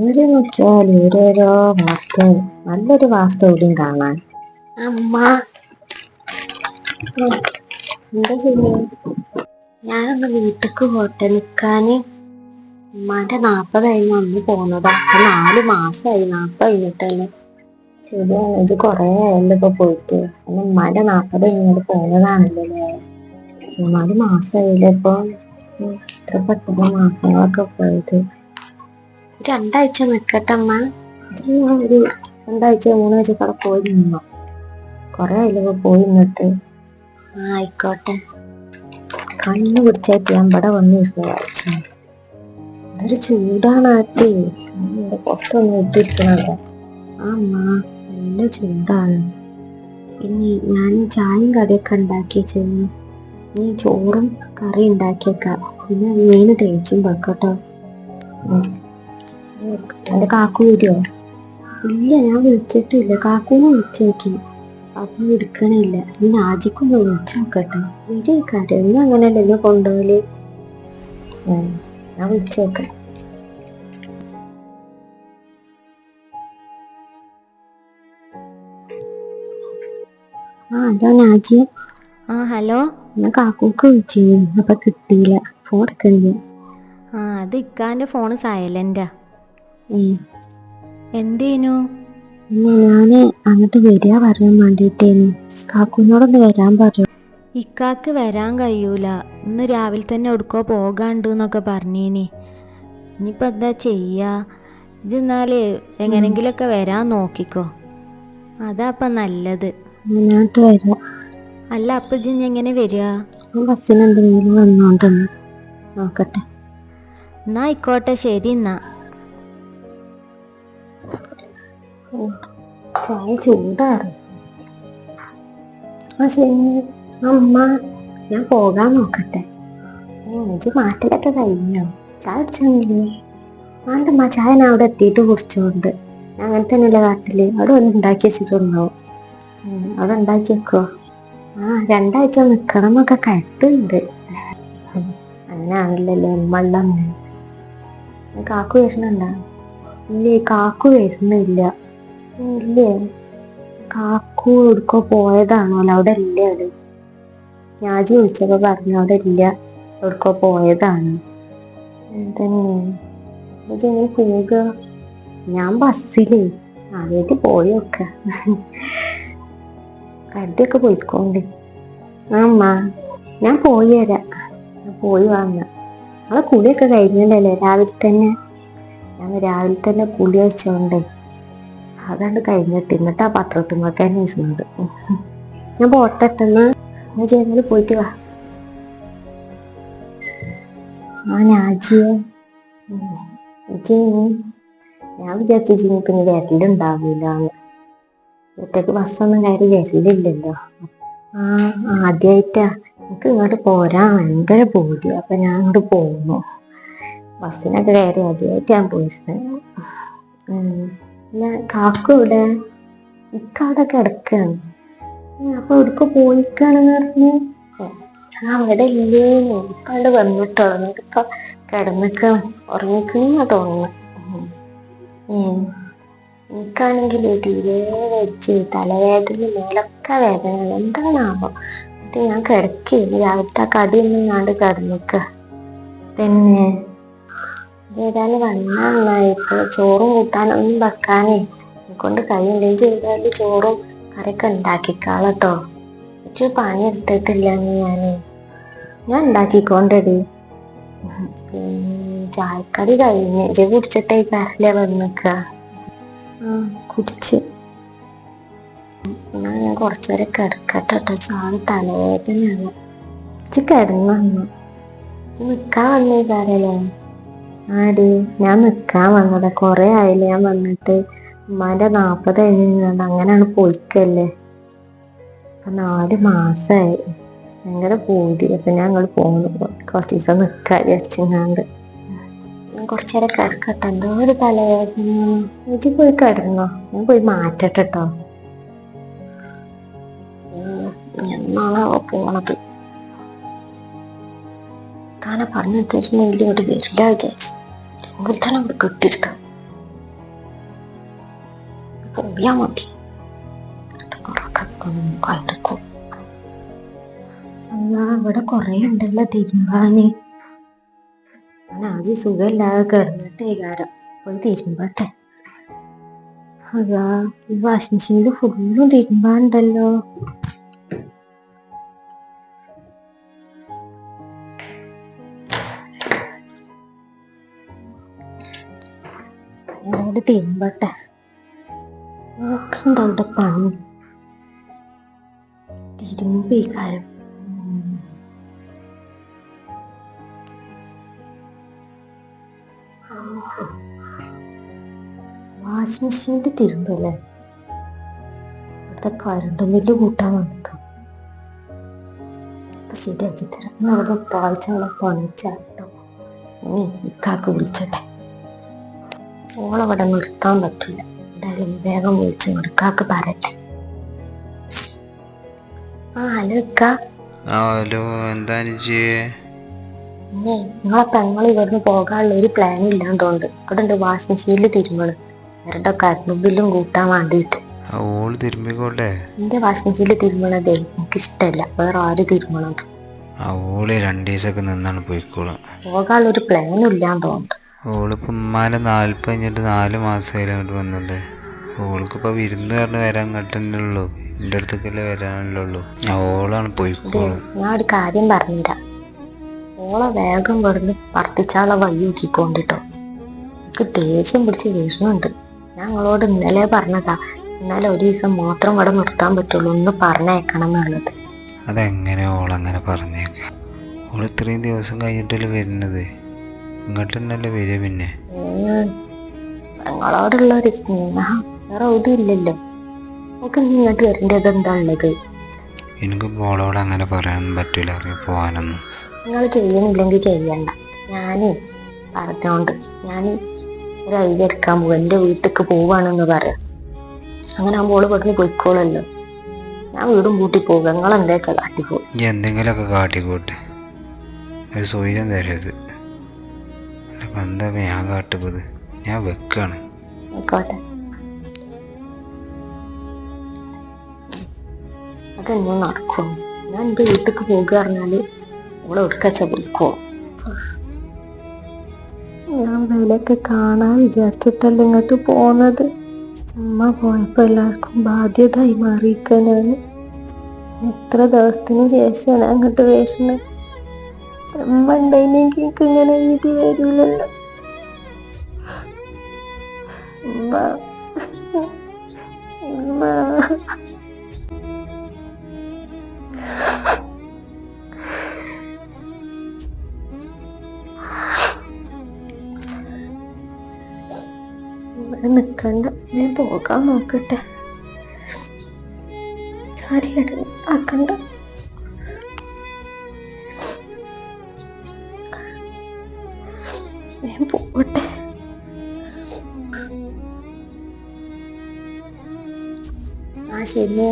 News നോക്കിയാൽ ഓരോരോ വാർത്ത. നല്ലൊരു വാർത്ത കൂടിയും കാണാൻ. അമ്മ. എന്താ ചെയ്യുക ഞാനൊന്ന് വീട്ടിക്ക് പോട്ടെ നിൽക്കാന് ഉമ്മാന്റെ നാപ്പത് കഴിഞ്ഞ് അന്ന് പോന്നതാ. അപ്പൊ നാല് മാസമായി നാപ്പത് കഴിഞ്ഞിട്ടല്ലേ. ശരിയാണ് ഇത് കൊറേ ആയല്ലോ ഇപ്പൊ പോയിട്ട്. അന്ന് ഉമ്മാന്റെ നാപ്പത് കഴിഞ്ഞിട്ട് പോന്നതാണല്ലോ അല്ലേ? മാസം മാസമായില്ലേ ഇപ്പൊ. ഇത്ര പെട്ടെന്ന് മാസങ്ങളൊക്കെ പോയത്. രണ്ടാഴ്ച നിക്കട്ടമ്മ. ഒരു രണ്ടാഴ്ച മൂന്നാഴ്ച അവിടെ പോയി നിന്നോ? കൊറേ ആയില്ലോ പോയി നിന്നിട്ട്. ആയിക്കോട്ടെ. കണ്ണു പിടിച്ചായിട്ട് ഞാൻ ഇവിടെ വന്നിരുന്നു വായിച്ചു അതൊരു ചൂടാണ് ഇവിടെ പുറത്തൊന്നും ഇട്ടിരിക്കണല്ലോ ആ അമ്മ നല്ല ചൂടാണ്. ഇനി ഞാൻ ചായയും കറിയൊക്കെ ഉണ്ടാക്കി ചെന്നു നീ ചോറും കറി ഉണ്ടാക്കിയേക്കാം. പിന്നെ മീന് തേച്ചും വെക്കട്ടോ. ഉം. എന്റെ കാക്കു വരുമോ ഇല്ല ഞാൻ വിളിച്ചിട്ടില്ല. കാക്കുവിനെ വിളിച്ചേക്കി. അപ്പൊ എടുക്കണില്ല. നീ നാജിക്കൊന്ന് വിളിച്ചു നോക്കട്ടെ. കാര്യം. കരയൊന്നും അങ്ങനെയല്ലല്ലോ കൊണ്ടുപോകൽ. ഞാൻ വിളിച്ചേക്കാം. ആ ഹലോ നാജി. ആ ഹലോ. ഞാൻ കാക്കൂക്ക് വിളിച്ചിരുന്നു അപ്പൊ കിട്ടിയില്ല. ഫോൺ എടുക്കണില്ല. ആ അത് ഇക്കാന്റെ ഫോൺ സൈലന്റാ. ഉം. എന്തേനു? ഞാൻ അങ്ങോട്ട് വരിക പറയാൻ വേണ്ടിട്ടേനു. കാക്കുനോടൊന്ന് വരാൻ പറഞ്ഞു ഇക്കാക്ക് വരാൻ കഴിയൂല. ഇന്ന് രാവിലെ തന്നെ ഒടുക്കോ പോകാണ്ട് എന്നൊക്കെ പറഞ്ഞീനി. ഇനിയിപ്പോൾ എന്താ ചെയ്യാ? ഇത് എന്നാൽ എങ്ങനെങ്കിലൊക്കെ വരാൻ നോക്കിക്കോ. അതാ അപ്പം നല്ലത്. ഞാനാട്ട് വരാം. അല്ല അപ്പം ഇജ്ജ് ഇനി എങ്ങനെ വരിക ബസ്സിന് എന്തെങ്കിലും വന്നോണ്ടെന്ന് നോക്കട്ടെ. എന്നാ ആയിക്കോട്ടെ ശരി എന്നാ. ചായ ചൂടാറ് ആ ശരി അമ്മ ഞാൻ പോകാൻ നോക്കട്ടെ എനിക്ക് മാറ്റലൊക്കെ കഴിഞ്ഞോ ചായ കുടിച്ചില്ലേ വേണ്ടമ്മ ചായ ഞാൻ അവിടെ എത്തിയിട്ട് കുടിച്ചോണ്ട് അങ്ങനെ തന്നെയല്ലേ കാട്ടിൽ അവിടെ ഒന്ന് ഉണ്ടാക്കി വെച്ചിട്ടുണ്ടാവും അവിടെ ഉണ്ടാക്കി വെക്കോ ആ രണ്ടാഴ്ച നിക്കണം എന്നൊക്കെ കരുതുണ്ട് അങ്ങനെ ആണല്ലല്ലോ ഉമ്മള്ള കാക്കു വരുന്നുണ്ടോ ഇല്ലേ കാക്കു വരുന്നില്ല ഇല്ലേ? കാക്കു പോയതാണോ അവിടെ ഇല്ല അവർ? ഞാജി വിളിച്ചപ്പോ പറഞ്ഞു അവിടെ ഇല്ല എവിടുക്കോ പോയതാണ്. തന്നെ പോവുക? ഞാൻ ബസ്സിലേ ആദ്യമായിട്ട് പോയി നോക്ക. കരുതിയൊക്കെ പോയിക്കോണ്ട്. ആ അമ്മ ഞാൻ പോയി തരാം പോയി വാങ്ങ. നമ്മളെ കുളിയൊക്കെ കഴിഞ്ഞല്ലേ രാവിലെ തന്നെ? ഞാൻ രാവിലെ തന്നെ കുളി വെച്ചോണ്ട് അതാണ്ട് കഴിഞ്ഞിട്ട് എന്നിട്ട് ആ പത്രത്തുമ്മക്കാൻ ഇരുന്നത് ഞാൻ ബോട്ടെത്തുന്ന ഞാൻ പോയിട്ട് വാ. ആ ഞാജിയെ ഞാൻ വിചാരിച്ചു പിന്നെ വിരലുണ്ടാവില്ല ഒറ്റയ്ക്ക് ബസ്സൊന്നും കയറി വരലില്ലല്ലോ. ആ ആദ്യമായിട്ടാ എനിക്ക് ഇങ്ങോട്ട് പോരാ ഭയങ്കര ബോധി അപ്പൊ ഞാൻ അങ്ങോട്ട് പോന്നു. ബസ്സിനൊക്കെ കയറി ആദ്യമായിട്ട് ഞാൻ പോയിരുന്നത് പിന്നെ കാക്കു ഇവിടെ ഇക്കവിടെ കിടക്കാണ്. അപ്പൊ ഇവിടക്ക് പോയിക്കാണെന്ന് പറഞ്ഞു ഞാൻ അവിടെ ഇല്ലേ? ഇപ്പണ്ട് വന്നിട്ടോ എന്നിട്ടിപ്പൊ കിടന്നിക്ക ഉറങ്ങിക്കണെന്നാ തോന്നുന്നു. എനിക്കാണെങ്കിൽ തീരെ വെച്ച് തലവേദന മേലൊക്കെ വേദന എന്താണാവോ? എന്നിട്ട് ഞാൻ കിടക്കേ രാവിലത്തെ കടിയൊന്നും ഞാണ്ട് കിടന്നിക്ക. തന്നെ ഏതായാലും വന്നായി ഇപ്പൊ ചോറും കൂട്ടാനൊന്നും വെക്കാനേ. കൊണ്ട് കഴിയുണ്ടെങ്കിൽ ചെയ്താൽ ചോറും കറിയൊക്കെ ഉണ്ടാക്കിക്കാളട്ടോ എനിക്ക് പണി എടുത്തിട്ടില്ല ഞാൻ. ഞാൻ ഉണ്ടാക്കിക്കോണ്ടടി. ചായക്കടി കഴിഞ്ഞ്. ഇജ്ജ് കുടിച്ചിട്ടേക്കാരല്ലേ വന്നിക്ക ആ കുടിച്ച്. എന്നാ ഞാൻ കുറച്ചേരം കിടക്കട്ടെ കേട്ടോ ചായ തലവേദനയാണ്. ഇജ്ജ് കിടന്നു നിക്കാൻ വന്നേക്കാരല്ലേ? ആടി ഞാൻ നിക്കാൻ വന്നതാ. കൊറേ ആയില്ലേ ഞാൻ വന്നിട്ട്. ഉമ്മാന്റെ നാപ്പത് കഴിഞ്ഞാണ്ട് അങ്ങനെയാണ് പോയിക്കല്ലേ. അപ്പൊ നാല് മാസായി. ഞങ്ങടെ പോയി അപ്പൊ ഞാൻ അങ്ങോട്ട് പോകുന്നു കുറച്ച് ദിവസം നിക്കാ വിചാരിച്ചിങ്ങാണ്ട്. ഞാൻ കുറച്ചേരം കിടക്കട്ടെ. എന്തോ ഒരു തലവേദന. പോയി കിടന്നോ? ഞാൻ പോയി മാറ്റട്ടെ കേട്ടോ പോണത്. താനെ പറഞ്ഞു വെച്ചിട്ടുണ്ടെങ്കിൽ ഇവിടെ വരില്ല വിചാരിച്ചു. എങ്കിൽ തന്നെ അവിടെ കെട്ടിരുത്ത പോയാ മതി. കയറിക്കും അല്ല ഇവിടെ കൊറേ ഉണ്ടല്ലോ തിരുമ്പാന്. ഞാൻ ആദ്യം സുഖമില്ലാതെ കിടന്നിട്ടേ കാരം പോയി തിരുമ്പട്ടെ. അതാ ഈ വാഷിംഗ് മെഷീനിൽ ഫുള്ളും തിരുമ്പാണ്ടല്ലോ. എന്തായാലും തിരുമ്പട്ടെ. നോക്കണ്ട അവിടെ പണി. തിരുമ്പി കാരം വാഷിംഗ് മെഷീനിൽ തിരുമ്പല്ലേ? അവിടുത്തെ കരണ്ട് ബില്ല് കൂട്ടാൻ അപ്പൊ ശരിയാക്കി തരാം. അവിടെ പാളിച്ചാളെ പണിച്ചാട്ടോ ഇനി ഇക്കാക്ക് വിളിച്ചട്ടെ. ഓളവിടെ നിർത്താൻ പറ്റില്ല എന്തായാലും വേഗം വിളിച്ച് ഇക്കാക്ക് പറയട്ടെ. ആ ഹലോ ഇക്ക. ഹലോ എന്താ നിങ്ങളെ പെങ്ങൾ ഇവിടുന്ന് പോകാനുള്ള ഒരു പ്ലാൻ ഇല്ലാണ്ടോണ്ട് ഇവിടെ ഉണ്ട് വാഷിംഗ് മെഷീനിൽ തിരുമ്പൾ അവരുടെ കറണ്ട് ബില്ലും കൂട്ടാൻ വേണ്ടിയിട്ട് ഓൾ തിരുമ്പിക്കോട്ടെ? എന്റെ വാഷിംഗ് മെഷീനിൽ തിരുമണതേ എനിക്ക് ഇഷ്ടമല്ല വേറെ ആര് തിരുമണത്? ഓൾ രണ്ടു ദിവസമൊക്കെ നിന്നാണ് പോയിക്കോളും. പോകാനുള്ള ഒരു പ്ലാനും ഇല്ലാന്ന് തോന്നുന്നു ഓളിപ്പോൾ ഉമ്മാന്റെ നാൽപ്പത് കഴിഞ്ഞിട്ട് നാല് മാസമായില്ല അങ്ങോട്ട് വന്നില്ലേ ഓൾക്കിപ്പോൾ വിരുന്ന് പറഞ്ഞ് വരാൻ കട്ടന്നെ തന്നെ ഉള്ളൂ എന്റെ അടുത്തേക്കല്ലേ വരാനല്ലേ ഓളാണ് പോയിക്കോളും. ഞാൻ ഒരു കാര്യം പറഞ്ഞില്ല. ഓളെ വേഗം വെറുതെ വർത്തിച്ചാളെ വഴി നോക്കിക്കൊണ്ടിട്ടോ. എനിക്ക് ദേഷ്യം പിടിച്ച് വിഷമുണ്ട് ഞാൻ നിങ്ങളോട് ഇന്നലെ പറഞ്ഞതാ ഇന്നലെ ഒരു ദിവസം മാത്രം ഇവിടെ നിർത്താൻ പറ്റുള്ളൂ ഒന്ന് പറഞ്ഞേക്കണം എന്നുള്ളത്. അതെങ്ങനെ ഓളങ്ങനെ പറഞ്ഞേക്കാം? ഓൾ ഇത്രയും ദിവസം കഴിഞ്ഞിട്ടല്ലേ വരുന്നത്. ഇങ്ങോട്ട് തന്നെയല്ലേ വരിക പിന്നെ? ഞങ്ങളോടുള്ള ഒരു സ്നേഹം വേറെ ഒന്നും ഇല്ലല്ലോ. നമുക്ക് ഇങ്ങോട്ട് വരേണ്ടത് എന്താ ഉള്ളത്? എനിക്ക് ബോളോട് അങ്ങനെ പറയാനൊന്നും പറ്റൂല ഇറങ്ങി പോകാനൊന്നും നിങ്ങൾ ചെയ്യുന്നില്ലെങ്കിൽ ചെയ്യണ്ട. ഞാനേ പറഞ്ഞോണ്ട് ഞാൻ ഒരു ഐഡിയ എടുക്കാൻ പോകും എന്റെ വീട്ടിലേക്ക് പോവാണെന്ന് പറയാം. അങ്ങനെ ആ ഓൾ പെട്ടെന്ന് പോയിക്കോളല്ലോ ഞാൻ വീടും കൂട്ടി പോകും. നിങ്ങൾ എന്താ വെച്ചാൽ കാട്ടി പോകും ഈ എന്തെങ്കിലുമൊക്കെ കാട്ടിക്കോട്ടെ. ഒരു സൗകര്യം തരരുത്. എന്താ ഞാൻ കാട്ടുന്നത് ഞാൻ വെക്കാണ്. അതെന്നും നടക്കും? ഞാൻ എന്റെ വീട്ടിലേക്ക് പോകുക പറഞ്ഞാൽ ഓളെ ഒടുക്കച്ച വിളിക്കോ ഞാൻ വിലയൊക്കെ കാണാൻ വിചാരിച്ചിട്ടല്ല ഇങ്ങോട്ട് പോന്നത് ഉമ്മ പോയപ്പോ എല്ലാവർക്കും ബാധ്യതയായി മാറിയിക്ക എത്ര ദിവസത്തിന് ശേഷമാണ് അങ്ങോട്ട് വരുന്നത് ഉമ്മ ഉണ്ടായില്ലെങ്കിൽ എനിക്ക് ഇങ്ങനെ വിധി വരില്ലല്ലോ. ഉമ്മ. ഉമ്മ. ഇവിടെ ഞാൻ പോകാൻ നോക്കട്ടെ. ആരെയും ആക്കണ്ട. ആ ശരിയേ